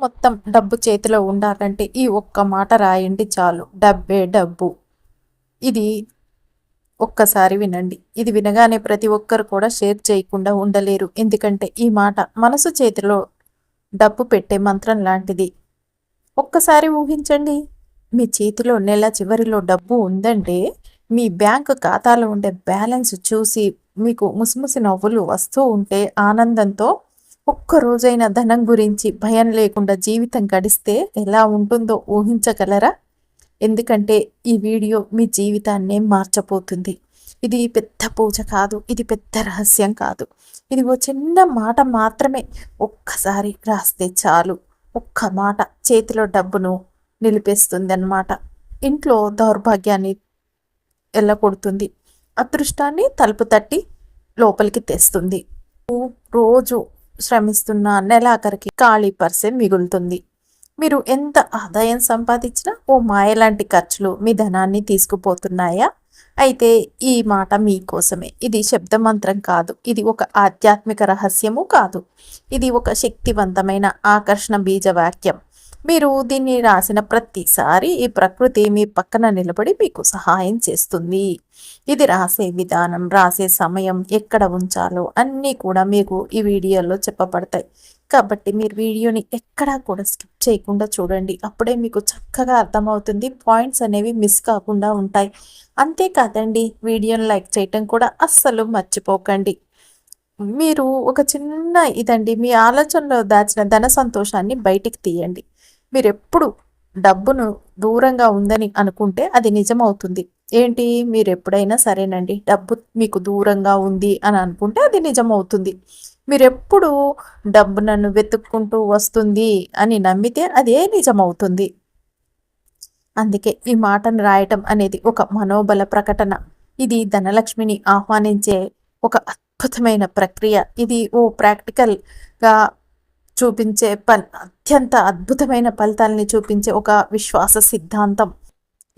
మొత్తం డబ్బు చేతిలో ఉండాలంటే ఈ ఒక్క మాట రాయండి చాలు. డబ్బే డబ్బు. ఇది ఒక్కసారి వినండి. ఇది వినగానే ప్రతి ఒక్కరు కూడా షేర్ చేయకుండా ఉండలేరు. ఎందుకంటే ఈ మాట మనసు చేతిలో డబ్బు పెట్టే మంత్రం లాంటిది. ఒక్కసారి ఊహించండి. మీ చేతిలో నెల చివరిలో డబ్బు ఉందంటే మీ బ్యాంకు ఖాతాలో ఉండే బ్యాలెన్స్ చూసి మీకు ముసిముసి నవ్వులు వస్తూ ఉంటే ఆనందంతో ఒక్క రోజైన ధనం గురించి భయం లేకుండా జీవితం గడిస్తే ఎలా ఉంటుందో ఊహించగలరా? ఎందుకంటే ఈ వీడియో మీ జీవితాన్నే మార్చబోతుంది. ఇది పెద్ద పూజ కాదు ఇది పెద్ద రహస్యం కాదు. ఇది ఓ చిన్న మాట మాత్రమే ఒక్కసారి రాస్తే చాలు. ఒక్క మాట చేతిలో డబ్బును నిలిపేస్తుంది అన్నమాట ఇంట్లో దౌర్భాగ్యాన్ని ఎల్లకొడుతుంది. అదృష్టాన్ని తలుపు తట్టి లోపలికి తెస్తుంది. రోజు శ్రమిస్తున్న నెలాఖరికి ఖాళీ పర్సే మిగులుతుంది. మీరు ఎంత ఆదాయం సంపాదించినా ఓ మాయలాంటి ఖర్చులు మీ ధనాన్ని తీసుకుపోతున్నాయా? అయితే ఈ మాట మీకోసమే ఇది శబ్దమంత్రం కాదు. ఇది ఒక ఆధ్యాత్మిక రహస్యము కాదు. ఇది ఒక శక్తివంతమైన ఆకర్షణ బీజవాక్యం. మీరు దీన్ని రాసిన ప్రతిసారి ఈ ప్రకృతి మీ పక్కన నిలబడి మీకు సహాయం చేస్తుంది. ఇది రాసే విధానం రాసే సమయం ఎక్కడ ఉంచాలో అన్నీ కూడా మీకు ఈ వీడియోలో చెప్పబడతాయి. కాబట్టి మీరు వీడియోని ఎక్కడా కూడా స్కిప్ చేయకుండా చూడండి. అప్పుడే మీకు చక్కగా అర్థమవుతుంది. పాయింట్స్ అనేవి మిస్ కాకుండా ఉంటాయి. అంతేకాదండి వీడియోని లైక్ చేయటం కూడా అస్సలు మర్చిపోకండి. మీరు ఒక చిన్న ఇదండి మీ ఆలోచనలో దాచిన ధన సంతోషాన్ని బయటికి తీయండి. మీరు ఎప్పుడు డబ్బును దూరంగా ఉందని అనుకుంటే అది నిజమవుతుంది. ఏంటి? మీరు ఎప్పుడైనా సరేనండి డబ్బు మీకు దూరంగా ఉంది అని అనుకుంటే అది నిజమవుతుంది. మీరు ఎప్పుడు డబ్బు నన్ను వెతుక్కుంటూ వస్తుంది అని నమ్మితే అదే నిజమవుతుంది. అందుకే ఈ మాటను రాయటం అనేది ఒక మనోబల ప్రకటన. ఇది ధనలక్ష్మిని ఆహ్వానించే ఒక అద్భుతమైన ప్రక్రియ. ఇది ఓ ప్రాక్టికల్గా చూపించే పన్ అత్యంత అద్భుతమైన ఫలితాలని చూపించే ఒక విశ్వాస సిద్ధాంతం.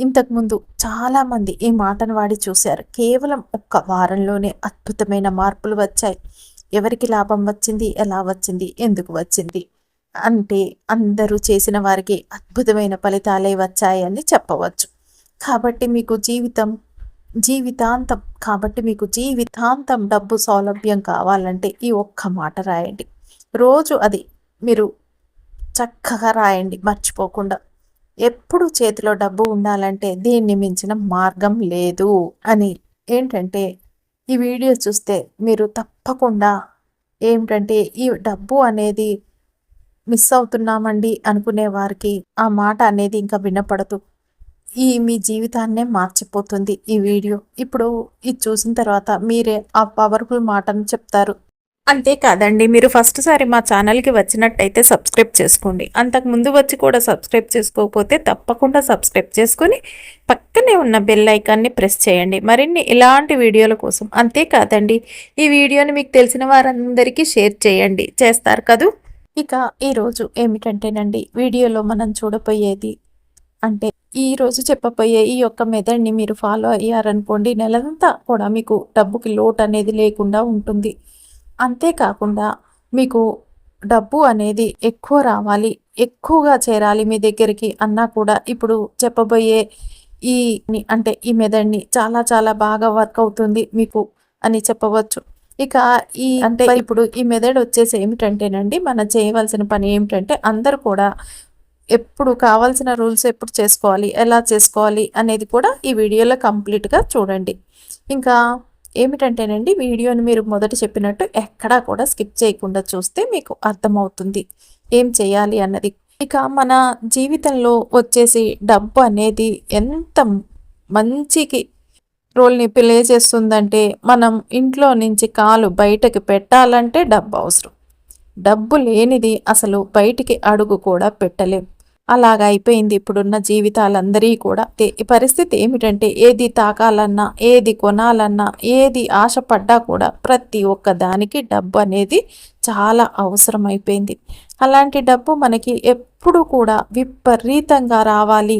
ఇంతకుముందు చాలామంది ఈ మాటను వాడి చూశారు. కేవలం ఒక్క వారంలోనే అద్భుతమైన మార్పులు వచ్చాయి. ఎవరికి లాభం వచ్చింది? ఎలా వచ్చింది? ఎందుకు వచ్చింది? అంటే అందరూ చేసిన వారికి అద్భుతమైన ఫలితాలే వచ్చాయని చెప్పవచ్చు. కాబట్టి మీకు జీవితం జీవితాంతం కాబట్టి మీకు జీవితాంతం డబ్బు సౌలభ్యం కావాలంటే ఈ ఒక్క మాట రాయండి. రోజు అది మీరు చక్కగా రాయండి మర్చిపోకుండా. ఎప్పుడు చేతిలో డబ్బు ఉండాలంటే దీన్ని మించిన మార్గం లేదు అని. ఏంటంటే ఈ వీడియో చూస్తే మీరు తప్పకుండా ఏమిటంటే ఈ డబ్బు అనేది మిస్ అవుతున్నామండి అనుకునే వారికి ఆ మాట అనేది ఇంకా వినపడదు. ఈ మీ జీవితాన్నే మార్చిపోతుంది ఈ వీడియో. ఇప్పుడు ఇది చూసిన తర్వాత మీరే ఆ పవర్ఫుల్ మాటను చెప్తారు. అంతేకాదండి మీరు ఫస్ట్ సారి మా ఛానల్కి వచ్చినట్టయితే సబ్స్క్రైబ్ చేసుకోండి. అంతకు ముందు వచ్చి కూడా సబ్స్క్రైబ్ చేసుకోకపోతే తప్పకుండా సబ్స్క్రైబ్ చేసుకొని పక్కనే ఉన్న బెల్ ఐకాన్ని ప్రెస్ చేయండి. మరిన్ని ఇలాంటి వీడియోల కోసం అంతేకాదండి ఈ వీడియోని మీకు తెలిసిన వారందరికీ షేర్ చేయండి. చేస్తారు కదూ? ఇక ఈరోజు ఏమిటంటేనండి వీడియోలో మనం చూడబోయేది అంటే ఈ రోజు చెప్పబోయే ఈ యొక్క మెథడ్ని మీరు ఫాలో అయ్యారనుకోండి నెలంతా కూడా మీకు డబ్బుకి లోటు అనేది లేకుండా ఉంటుంది. అంతేకాకుండా మీకు డబ్బు అనేది ఎక్కువ రావాలి ఎక్కువగా చేరాలి మీ దగ్గరికి అన్నా కూడా ఇప్పుడు చెప్పబోయే ఈ అంటే ఈ మెదడ్ని చాలా చాలా బాగా వర్క్ అవుతుంది మీకు అని చెప్పవచ్చు. ఇక ఈ అంటే ఇప్పుడు ఈ మెథడ్ వచ్చేసి ఏమిటంటేనండి మనం చేయవలసిన పని ఏమిటంటే అందరు కూడా ఎప్పుడు కావాల్సిన రూల్స్ ఎప్పుడు చేసుకోవాలి ఎలా చేసుకోవాలి అనేది కూడా ఈ వీడియోలో కంప్లీట్గా చూడండి. ఇంకా ఏమిటంటేనండి వీడియోని మీరు మొదట చెప్పినట్టు ఎక్కడా కూడా స్కిప్ చేయకుండా చూస్తే మీకు అర్థమవుతుంది. ఏం చేయాలి అన్నది. ఇక మన జీవితంలో వచ్చేసి డబ్బు అనేది ఎంత మంచికి రోల్ని ప్లే చేస్తుందంటే మనం ఇంట్లో నుంచి కాలు బయటకు పెట్టాలంటే డబ్బు అవసరం. డబ్బు లేనిది అసలు బయటికి అడుగు కూడా పెట్టలేం. అలాగ అయిపోయింది. ఇప్పుడున్న జీవితాలందరి కూడా పరిస్థితి ఏమిటంటే ఏది తాకాలన్నా ఏది కొనాలన్నా ఏది ఆశపడ్డా కూడా ప్రతి ఒక్క దానికి డబ్బు అనేది చాలా అవసరం అయిపోయింది అలాంటి డబ్బు మనకి ఎప్పుడు కూడా విపరీతంగా రావాలి.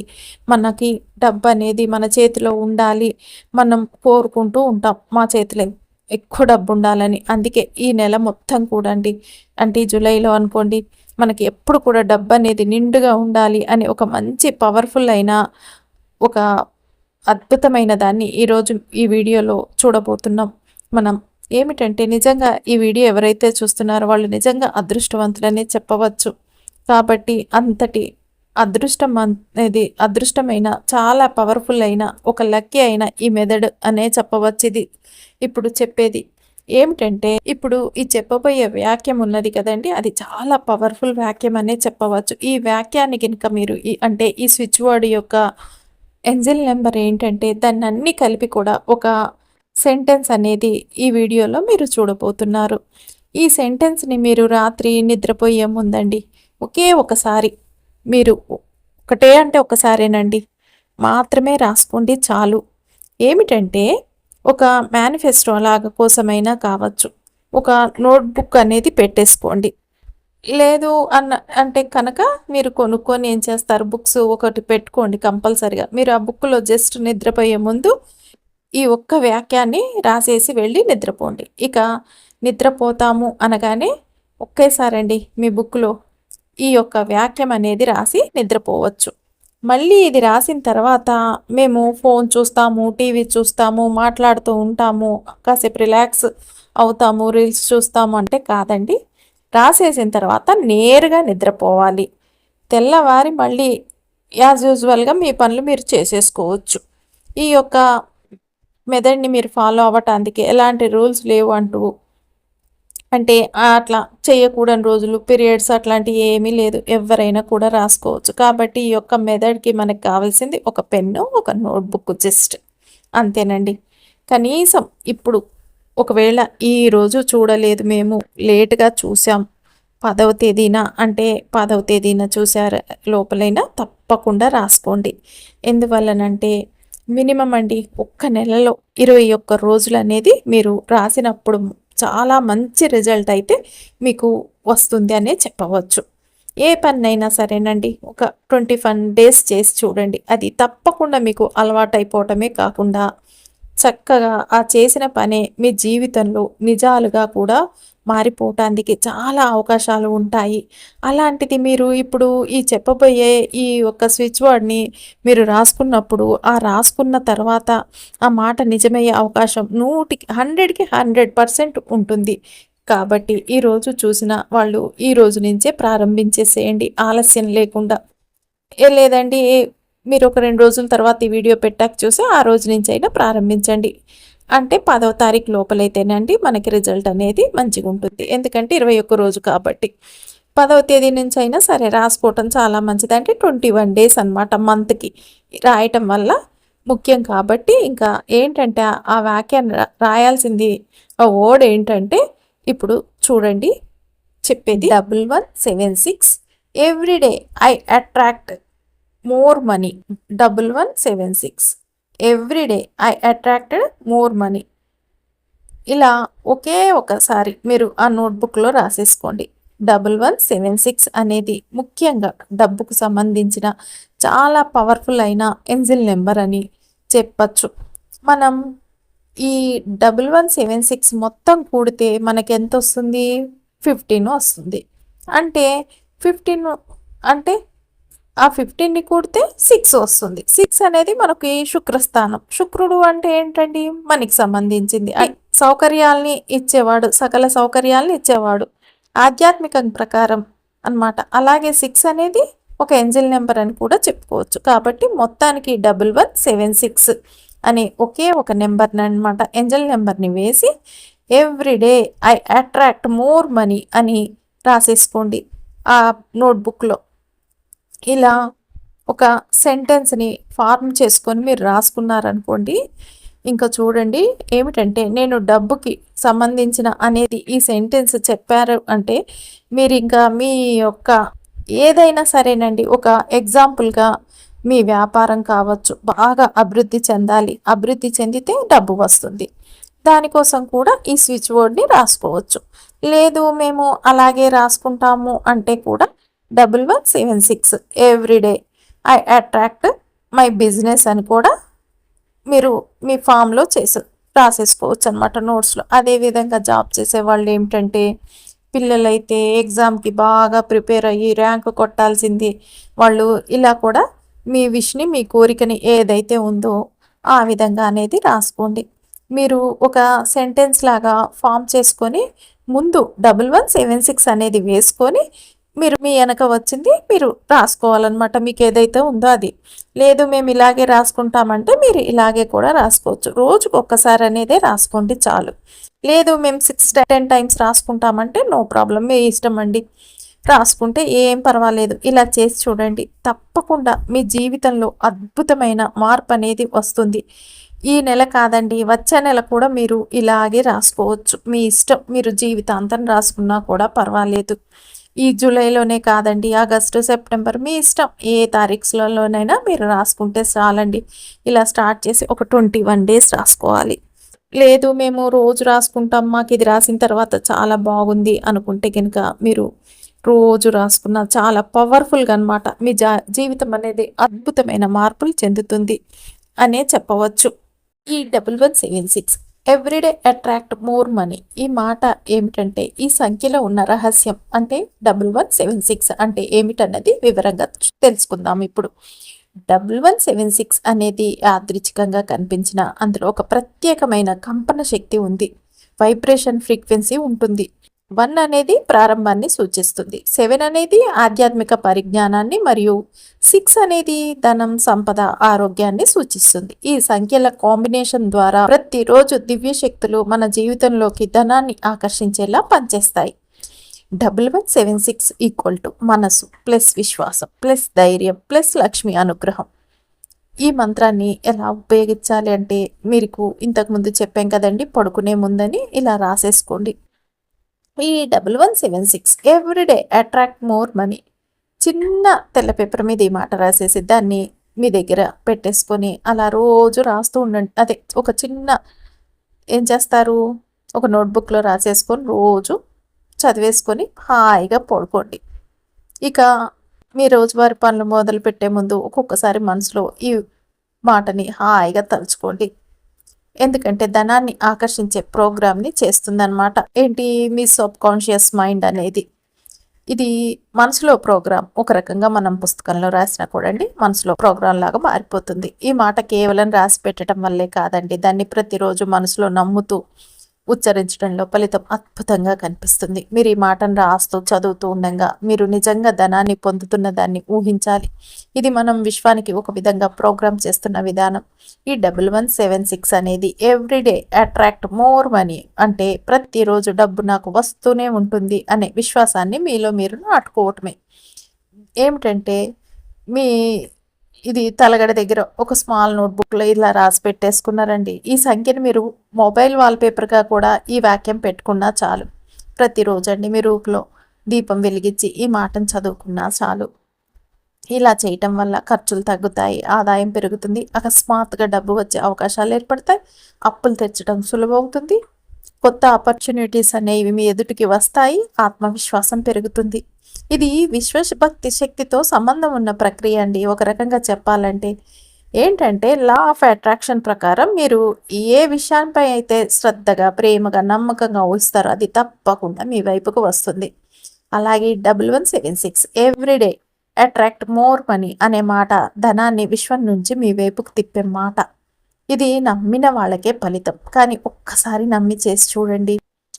మనకి డబ్బు అనేది మన చేతిలో ఉండాలి. మనం కోరుకుంటూ ఉంటాం మా చేతిలో ఎక్కువ డబ్బు ఉండాలని. అందుకే ఈ నెల మొత్తం కూడండి. అంటే జూలైలో అనుకోండి మనకి ఎప్పుడు కూడా డబ్బు అనేది నిండుగా ఉండాలి అని ఒక మంచి పవర్ఫుల్ అయిన ఒక అద్భుతమైన దాన్ని ఈరోజు ఈ వీడియోలో చూడబోతున్నాం. మనం ఏమిటంటే నిజంగా ఈ వీడియో ఎవరైతే చూస్తున్నారో వాళ్ళు నిజంగా అదృష్టవంతులనే చెప్పవచ్చు. కాబట్టి అంతటి అదృష్టం అనేది అదృష్టమైన చాలా పవర్ఫుల్ అయిన ఒక లక్కీ అయిన ఈ మెథడ్ అనే చెప్పవచ్చు ఇది. ఇప్పుడు చెప్పేది ఏమిటంటే ఇప్పుడు ఈ చెప్పబోయే వాక్యం ఉన్నది కదండి అది చాలా పవర్ఫుల్ వాక్యం అనే చెప్పవచ్చు. ఈ వాక్యాన్ని కనుక మీరు ఈ అంటే ఈ స్విచ్ బోర్డ్ యొక్క ఎంజిల్ నెంబర్ ఏంటంటే దాన్ని అన్ని కలిపి కూడా ఒక సెంటెన్స్ అనేది ఈ వీడియోలో మీరు చూడబోతున్నారు. ఈ సెంటెన్స్ని మీరు రాత్రి నిద్రపోయే ముందండి ఒకే ఒకసారి మీరు ఒకటే అంటే ఒకసారేనండి మాత్రమే రాసుకోండి చాలు. ఏమిటంటే ఒక మేనిఫెస్టో లాగా కోసమైనా కావచ్చు. ఒక నోట్బుక్ అనేది పెట్టేసుకోండి. లేదు అన్న అంటే కనుక మీరు కొనుక్కొని ఏం చేస్తారు? బుక్స్ ఒకటి పెట్టుకోండి కంపల్సరిగా. మీరు ఆ బుక్లో జస్ట్ నిద్రపోయే ముందు ఈ ఒక్క వాక్యాన్ని రాసేసి వెళ్ళి నిద్రపోండి. ఇక నిద్రపోతాము అనగానే ఒకేసారండి మీ బుక్లో ఈ యొక్క వాక్యం అనేది రాసి నిద్రపోవచ్చు. మళ్ళీ ఇది రాసిన తర్వాత మేము ఫోన్ చూస్తాము టీవీ చూస్తాము మాట్లాడుతూ ఉంటాము కాసేపు రిలాక్స్ అవుతాము రీల్స్ చూస్తాము అంటే కాదండి. రాసేసిన తర్వాత నేరుగా నిద్రపోవాలి. తెల్లవారి మళ్ళీ యాజ్ యూజువల్గా మీ పనులు మీరు చేసేసుకోవచ్చు. ఈ యొక్క మెథడ్ని మీరు ఫాలో అవ్వటానికి ఎలాంటి రూల్స్ లేవు అంటూ అంటే అట్లా చేయకూడని రోజులు పీరియడ్స్ అట్లాంటివి ఏమీ లేదు. ఎవరైనా కూడా రాసుకోవచ్చు. కాబట్టి ఈ యొక్క మెథడ్కి మనకు కావాల్సింది ఒక పెన్ను ఒక నోట్బుక్ జస్ట్. అంతేనండి. కనీసం ఇప్పుడు ఒకవేళ ఈరోజు చూడలేదు మేము లేట్గా చూసాం పదవ తేదీన అంటే పదవ తేదీన చూసారు లోపలైనా తప్పకుండా రాసుకోండి. ఎందువల్లనంటే మినిమం అండి ఒక్క నెలలో ఇరవై ఒక్క రోజులు అనేది మీరు రాసినప్పుడు చాలా మంచి రిజల్ట్ అయితే మీకు వస్తుంది అనే చెప్పవచ్చు. ఏ పన్నైనా సరేనండి. ఒక ట్వంటీ ఫైవ్ డేస్ చేసి చూడండి. అది తప్పకుండా మీకు అలవాటైపోవటమే కాకుండా చక్కగా ఆ చేసిన పనే మీ జీవితంలో నిజాలుగా కూడా మారిపోవటానికి చాలా అవకాశాలు ఉంటాయి. అలాంటిది మీరు ఇప్పుడు ఈ చెప్పబోయే ఈ ఒక్క స్విచ్ వర్డ్ని మీరు రాసుకున్నప్పుడు ఆ రాసుకున్న తర్వాత ఆ మాట నిజమయ్యే అవకాశం నూటికి హండ్రెడ్కి హండ్రెడ్ పర్సెంట్ ఉంటుంది. కాబట్టి ఈరోజు చూసిన వాళ్ళు ఈ రోజు నుంచే ప్రారంభించేసేయండి. ఆలస్యం లేకుండా. లేదండి మీరు ఒక రెండు రోజుల తర్వాత ఈ వీడియో పెట్టాక చూసి ఆ రోజు నుంచి అయినా ప్రారంభించండి. అంటే పదవ తారీఖు లోపలైతేనండి మనకి రిజల్ట్ అనేది మంచిగా ఉంటుంది. ఎందుకంటే ఇరవై ఒక్క రోజు కాబట్టి. పదవ తేదీ నుంచి అయినా సరే రాసుకోవటం చాలా మంచిది. అంటే ట్వంటీ వన్ డేస్ అనమాట మంత్కి రాయటం వల్ల ముఖ్యం కాబట్టి ఇంకా ఏంటంటే ఆ వాక్యాన్ని రాయాల్సింది ఆ వర్డ్ ఏంటంటే ఇప్పుడు చూడండి చెప్పేది. Double one seven six. Everyday I attract more money double one seven six everyday I attracted more money ఇలా ఒకే ఒకసారి మీరు ఆ నోట్బుక్లో రాసేసుకోండి. డబుల్ వన్ సెవెన్ సిక్స్ అనేది ముఖ్యంగా డబ్బుకు సంబంధించిన చాలా పవర్ఫుల్ అయిన ఎంజిల్ నెంబర్ అని చెప్పచ్చు. మనం ఈ డబుల్ వన్ సెవెన్ సిక్స్ మొత్తం కూడితే మనకి ఎంత వస్తుంది. ఫిఫ్టీన్ వస్తుంది అంటే ఫిఫ్టీన్ అంటే ఆ ఫిఫ్టీన్ని కూడితే సిక్స్ వస్తుంది. సిక్స్ అనేది మనకి శుక్రస్థానం. శుక్రుడు అంటే ఏంటండి? మనకి సంబంధించింది. సౌకర్యాల్ని ఇచ్చేవాడు సకల సౌకర్యాల్ని ఇచ్చేవాడు. ఆధ్యాత్మిక ప్రకారం అనమాట అలాగే సిక్స్ అనేది ఒక ఎంజిల్ నెంబర్ అని కూడా చెప్పుకోవచ్చు. కాబట్టి మొత్తానికి డబుల్ వన్ సెవెన్ సిక్స్ అనే ఒకే ఒక నెంబర్ని అనమాట ఎంజల్ నెంబర్ని వేసి every day I attract more money అని రాసేసుకోండి. ఆ నోట్బుక్లో ఇలా ఒక సెంటెన్స్ని ఫార్మ్ చేసుకొని మీరు రాసుకున్నారనుకోండి ఇంకా చూడండి ఏమిటంటే నేను డబ్బుకి సంబంధించిన అనేది ఈ సెంటెన్స్ చెప్పారు అంటే మీరు ఇంకా మీ యొక్క ఏదైనా సరేనండి ఒక ఎగ్జాంపుల్గా మీ వ్యాపారం కావచ్చు బాగా అభివృద్ధి చెందాలి అభివృద్ధి చెందితే డబ్బు వస్తుంది. దానికోసం కూడా ఈ స్విచ్ బోర్డ్ని రాసుకోవచ్చు. లేదు మేము అలాగే రాసుకుంటాము అంటే కూడా double one seven six every day I attract my business అని కూడా మీరు మీ ఫామ్లో చేసి రాసేసుకోవచ్చు అనమాట నోట్స్లో అదేవిధంగా జాబ్ చేసే వాళ్ళు ఏమిటంటే పిల్లలైతే ఎగ్జామ్కి బాగా ప్రిపేర్ అయ్యి ర్యాంక్ కొట్టాల్సింది వాళ్ళు. ఇలా కూడా మీ విష్ని మీ కోరికని ఏదైతే ఉందో ఆ విధంగా అనేది రాసుకోండి. మీరు ఒక సెంటెన్స్ లాగా ఫామ్ చేసుకొని ముందు డబుల్ వన్ సెవెన్ సిక్స్ అనేది వేసుకొని మీరు మీ వెనక వచ్చింది మీరు రాసుకోవాలన్నమాట. మీకు ఏదైతే ఉందో అది. లేదు మేము ఇలాగే రాసుకుంటామంటే మీరు ఇలాగే కూడా రాసుకోవచ్చు. రోజుకు ఒక్కసారి అనేదే రాసుకోండి చాలు. లేదు మేము సిక్స్ టెన్ టైమ్స్ రాసుకుంటామంటే నో ప్రాబ్లం మీ ఇష్టం అండి. రాసుకుంటే ఏం పర్వాలేదు. ఇలా చేసి చూడండి. తప్పకుండా మీ జీవితంలో అద్భుతమైన మార్పు అనేది వస్తుంది. ఈ నెల కాదండి వచ్చే నెల కూడా మీరు ఇలాగే రాసుకోవచ్చు. మీ ఇష్టం మీరు జీవితాంతం రాసుకున్నా కూడా పర్వాలేదు. ఈ జూలైలోనే కాదండి ఆగస్టు సెప్టెంబర్ మీ ఇష్టం. ఏ తారీఖులలోనైనా మీరు రాసుకుంటే చాలండి. ఇలా స్టార్ట్ చేసి ఒక ట్వంటీ వన్ డేస్ రాసుకోవాలి. లేదు మేము రోజు రాసుకుంటాం మాకు ఇది రాసిన తర్వాత చాలా బాగుంది అనుకుంటే కనుక మీరు రోజు రాసుకున్న చాలా పవర్ఫుల్గా అనమాట మీ జా జీవితం అనేది అద్భుతమైన మార్పులు చెందుతుంది అనే చెప్పవచ్చు. ఈ double one seven six every day attract more money ఈ మాట ఏమిటంటే ఈ సంఖ్యలో ఉన్న రహస్యం అంటే డబుల్ వన్ సెవెన్ సిక్స్ అంటే ఏమిటన్నది వివరంగా తెలుసుకుందాం ఇప్పుడు. డబుల్ వన్ సెవెన్ సిక్స్ అనేది యాదృచ్ఛికంగా కనిపించిన అందులో ఒక ప్రత్యేకమైన కంపన శక్తి ఉంది. వైబ్రేషన్ ఫ్రీక్వెన్సీ ఉంటుంది. వన్ అనేది ప్రారంభాన్ని సూచిస్తుంది. సెవెన్ అనేది ఆధ్యాత్మిక పరిజ్ఞానాన్ని మరియు సిక్స్ అనేది ధనం సంపద ఆరోగ్యాన్ని సూచిస్తుంది. ఈ సంఖ్యల కాంబినేషన్ ద్వారా ప్రతిరోజు దివ్య శక్తులు మన జీవితంలోకి ధనాన్ని ఆకర్షించేలా పనిచేస్తాయి. Double one seven six equal to మనసు ప్లస్ విశ్వాసం ప్లస్ ధైర్యం ప్లస్ లక్ష్మి అనుగ్రహం. ఈ మంత్రాన్ని ఎలా ఉపయోగించాలి అంటే మీకు ఇంతకుముందు చెప్పాం కదండి పడుకునే ముందని ఇలా రాసేసుకోండి. ఈ double one seven six every day attract more money. చిన్న తెల్ల పేపర్ మీద ఈ మాట రాసేసి దాన్ని మీ దగ్గర పెట్టేసుకొని అలా రోజు రాస్తూ ఉండండి. అదే ఒక చిన్న ఏం చేస్తారు? ఒక నోట్బుక్లో రాసేసుకొని రోజు చదివేసుకొని హాయిగా పడుకోండి. ఇక మీ రోజువారి పనులు మొదలు పెట్టే ముందు ఒక్కొక్కసారి మనసులో ఈ మాటని హాయిగా తలుచుకోండి. ఎందుకంటే ధనాన్ని ఆకర్షించే ప్రోగ్రామ్ని చేస్తుందన్నమాట. ఏంటి? మీ సబ్ కాన్షియస్ మైండ్ అనేది. ఇది మనసులో ప్రోగ్రామ్. ఒక రకంగా మనం పుస్తకంలో రాసినా కూడా అండి మనసులో ప్రోగ్రామ్ లాగా మారిపోతుంది. ఈ మాట కేవలం రాసి పెట్టడం వల్లే కాదండి. దాన్ని ప్రతిరోజు మనసులో నమ్ముతూ ఉచ్చరించడంలో ఫలితం అద్భుతంగా కనిపిస్తుంది. మీరు ఈ మాటను రాస్తూ చదువుతూ ఉండగా మీరు నిజంగా ధనాన్ని పొందుతున్న దాన్ని ఊహించాలి. ఇది మనం విశ్వానికి ఒక విధంగా ప్రోగ్రామ్ చేస్తున్న విధానం. ఈ డబుల్ వన్ సెవెన్ సిక్స్ అనేది ఎవ్రీడే అట్రాక్ట్ మోర్ మనీ అంటే ప్రతిరోజు డబ్బు నాకు వస్తూనే ఉంటుంది అనే విశ్వాసాన్ని మీలో మీరు నాటుకోవటమే. ఏమిటంటే మీ ఇది తలగడ దగ్గర ఒక స్మాల్ నోట్బుక్లో ఇలా రాసి పెట్టేసుకున్నారండి. ఈ సంఖ్యను మీరు మొబైల్ వాల్పేపర్గా కూడా ఈ వాక్యం పెట్టుకున్నా చాలు. ప్రతిరోజు అండి మీ రూపులో దీపం వెలిగించి ఈ మాటను చదువుకున్నా చాలు. ఇలా చేయటం వల్ల ఖర్చులు తగ్గుతాయి ఆదాయం పెరుగుతుంది అకస్మాత్తుగా డబ్బు వచ్చే అవకాశాలు ఏర్పడతాయి అప్పులు తెచ్చడం సులభమవుతుంది కొత్త ఆపర్చునిటీస్ అనేవి మీ ఎదుటికి వస్తాయి ఆత్మవిశ్వాసం పెరుగుతుంది. ఇది విశ్వభక్తి శక్తితో సంబంధం ఉన్న ప్రక్రియ అండి. ఒక రకంగా చెప్పాలంటే ఏంటంటే లా ఆఫ్ అట్రాక్షన్ ప్రకారం మీరు ఏ విషయాలపై అయితే శ్రద్ధగా ప్రేమగా నమ్మకంగా ఊహిస్తారో అది తప్పకుండా మీ వైపుకు వస్తుంది. అలాగే double one seven six everyday attract more money అనే మాట ధనాన్ని విశ్వం నుంచి మీ వైపుకు తిప్పే మాట. ఇది నమ్మిన వాళ్ళకే ఫలితం. కానీ ఒక్కసారి నమ్మి చేసి చూడండి.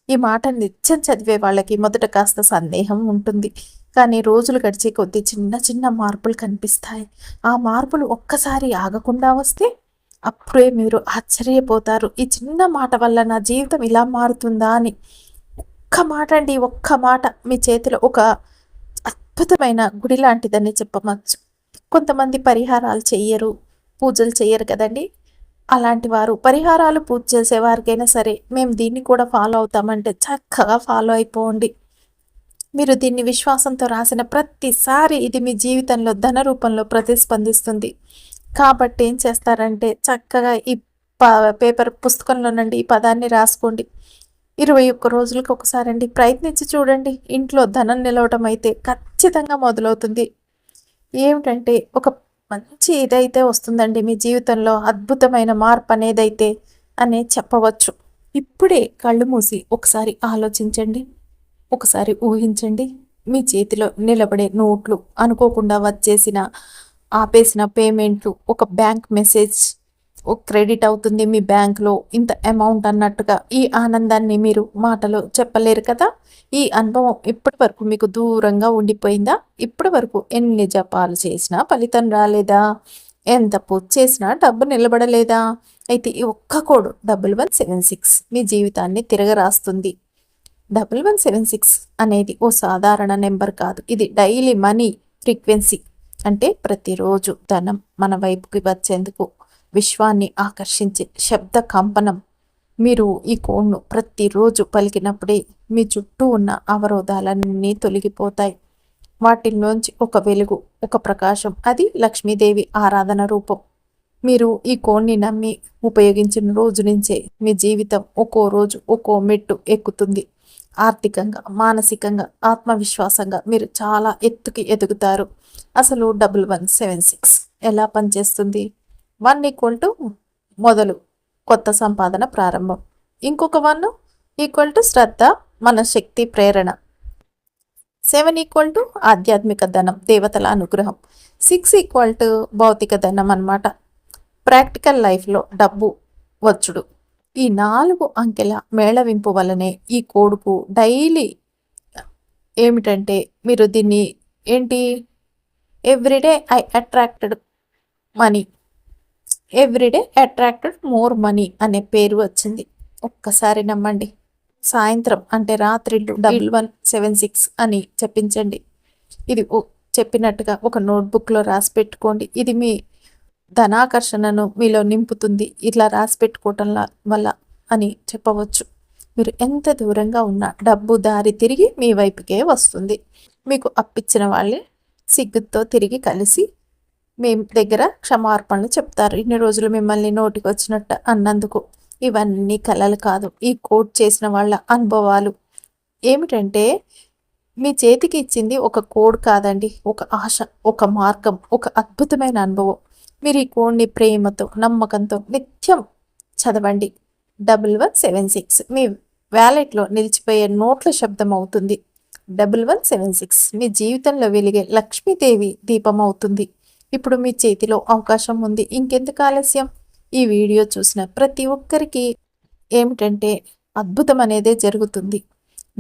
ఈ మాట నిత్యం చదివే వాళ్ళకి మొదట కాస్త సందేహం ఉంటుంది. కానీ రోజులు గడిచే కొద్దీ చిన్న చిన్న మార్పులు కనిపిస్తాయి. ఆ మార్పులు ఒక్కసారి ఆగకుండా వస్తే అప్పుడే మీరు ఆశ్చర్యపోతారు. ఈ చిన్న మాట వల్ల నా జీవితం ఇలా మారుతుందా అని. ఒక్క మాట అండి ఒక్క మాట. మీ చేతిలో ఒక అద్భుతమైన గుడి లాంటిదని చెప్పవచ్చు. కొంతమంది పరిహారాలు చెయ్యరు పూజలు చెయ్యరు కదండి. అలాంటి వారు పరిహారాలు పూజ చేసేవారికైనా సరే మేము దీన్ని కూడా ఫాలో అవుతామంటే చక్కగా ఫాలో అయిపోండి. మీరు దీన్ని విశ్వాసంతో రాసిన ప్రతిసారి ఇది మీ జీవితంలో ధన రూపంలో ప్రతిస్పందిస్తుంది. కాబట్టి ఏం చేస్తారంటే చక్కగా ఈ పేపర్ పుస్తకంలో నుండి ఈ పదాన్ని రాసుకోండి. ఇరవై ఒక్క రోజులకు ఒకసారి అండి ప్రయత్నించి చూడండి. ఇంట్లో ధనం నిలవటం అయితే ఖచ్చితంగా మొదలవుతుంది. ఏమిటంటే ఒక మంచి ఇదైతే వస్తుందండి మీ జీవితంలో అద్భుతమైన మార్పు అనేదైతే అనే చెప్పవచ్చు. ఇప్పుడే కళ్ళు మూసి ఒకసారి ఆలోచించండి. ఒకసారి ఊహించండి. మీ చేతిలో నిలబడే నోట్లు అనుకోకుండా వచ్చేసిన ఆపేసిన పేమెంట్లు ఒక బ్యాంక్ మెసేజ్ క్రెడిట్ అవుతుంది మీ బ్యాంక్లో. ఇంత అమౌంట్ అన్నట్టుగా ఈ ఆనందాన్ని మీరు మాటలో చెప్పలేరు కదా? ఈ అనుభవం ఇప్పటి వరకు మీకు దూరంగా ఉండిపోయిందా? ఇప్పటి వరకు ఎన్ని జపాలు చేసినా ఫలితం రాలేదా? ఎంత పూజ చేసినా డబ్బు నిలబడలేదా? అయితే ఈ ఒక్క code double one seven six మీ జీవితాన్ని తిరగరాస్తుంది. డబుల్ వన్ సెవెన్ సిక్స్ అనేది ఓ సాధారణ నెంబర్ కాదు. ఇది డైలీ మనీ ఫ్రీక్వెన్సీ. అంటే ప్రతిరోజు ధనం మన వైపుకి వచ్చేందుకు విశ్వాన్ని ఆకర్షించే శబ్ద కంపనం. మీరు ఈ కోడ్ను ప్రతిరోజు పలికినప్పుడే మీ చుట్టూ ఉన్న అవరోధాలన్నీ తొలగిపోతాయి. వాటిల్లోంచి ఒక వెలుగు ఒక ప్రకాశం అది లక్ష్మీదేవి ఆరాధన రూపం. మీరు ఈ కోడ్ని నమ్మి ఉపయోగించిన రోజు నుంచే మీ జీవితం ఒక్కో రోజు ఒక్కో మెట్టు ఎక్కుతుంది. ఆర్థికంగా మానసికంగా ఆత్మవిశ్వాసంగా మీరు చాలా ఎత్తుకి ఎదుగుతారు. అసలు డబుల్ వన్ సెవెన్ సిక్స్ ఎలా పనిచేస్తుంది? వన్ ఈక్వల్ టు మొదలు కొత్త సంపాదన ప్రారంభం. ఇంకొక వన్ ఈక్వల్ టు శ్రద్ధ మన శక్తి ప్రేరణ. సెవెన్ ఈక్వల్ టు ఆధ్యాత్మిక ధనం దేవతల అనుగ్రహం. సిక్స్ ఈక్వల్ టు భౌతిక ధనం అనమాట ప్రాక్టికల్ లైఫ్లో డబ్బు వచ్చుడు. ఈ నాలుగు అంకెల మేళవింపు వలనే ఈ కోడుకు డైలీ ఏమిటంటే మీరు దీన్ని ఏంటి? Everyday I attracted money. Everyday attracted more money అనే పేరు వచ్చింది. ఒక్కసారి నమ్మండి. సాయంత్రం అంటే రాత్రి డబుల్ వన్ సెవెన్ సిక్స్ అని చెప్పించండి. ఇది చెప్పినట్టుగా ఒక నోట్బుక్లో రాసి పెట్టుకోండి. ఇది మీ ధనాకర్షణను మీలో నింపుతుంది. ఇట్లా రాసి పెట్టుకోవటం వల్ల అని చెప్పవచ్చు. మీరు ఎంత దూరంగా ఉన్నా డబ్బు దారి తిరిగి మీ వైపుకే వస్తుంది. మీకు అప్పిచ్చిన వాళ్ళే సిగ్గుతో తిరిగి కలిసి మీ దగ్గర క్షమార్పణలు చెప్తారు. ఇన్ని రోజులు మిమ్మల్ని నోటికి వచ్చినట్టు అన్నందుకు. ఇవన్నీ కళలు కాదు. ఈ కోట్ చేసిన వాళ్ళ అనుభవాలు. ఏమిటంటే మీ చేతికి ఇచ్చింది ఒక కోడ్ కాదండి. ఒక ఆశ ఒక మార్గం ఒక అద్భుతమైన అనుభవం. మీరు ఈ కోడ్ని ప్రేమతో నమ్మకంతో నిత్యం చదవండి. Double one seven six. మీ వ్యాలెట్లో నిలిచిపోయే నోట్ల శబ్దం అవుతుంది. Double one seven six. మీ జీవితంలో వెలిగే లక్ష్మీదేవి దీపం అవుతుంది. ఇప్పుడు మీ చేతిలో అవకాశం ఉంది. ఇంకెందుకు ఆలస్యం? ఈ వీడియో చూసిన ప్రతి ఒక్కరికి ఏమిటంటే అద్భుతం అనేదే జరుగుతుంది.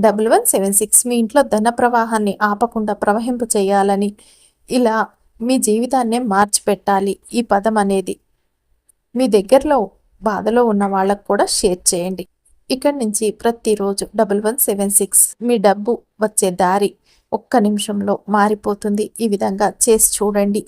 డబుల్ వన్ సెవెన్ సిక్స్ మీ ఇంట్లో ధన ప్రవాహాన్ని ఆపకుండా ప్రవహింప చేయాలని ఇలా మీ జీవితాన్నే మార్చిపెట్టాలి ఈ పదం అనేది. మీ దగ్గరలో బాధలో ఉన్న వాళ్ళకు కూడా షేర్ చేయండి. ఇక్కడి నుంచి ప్రతిరోజు డబుల్ వన్ సెవెన్ సిక్స్ మీ డబ్బు వచ్చే దారి ఒక్క నిమిషంలో మారిపోతుంది. ఈ విధంగా చేసి చూడండి.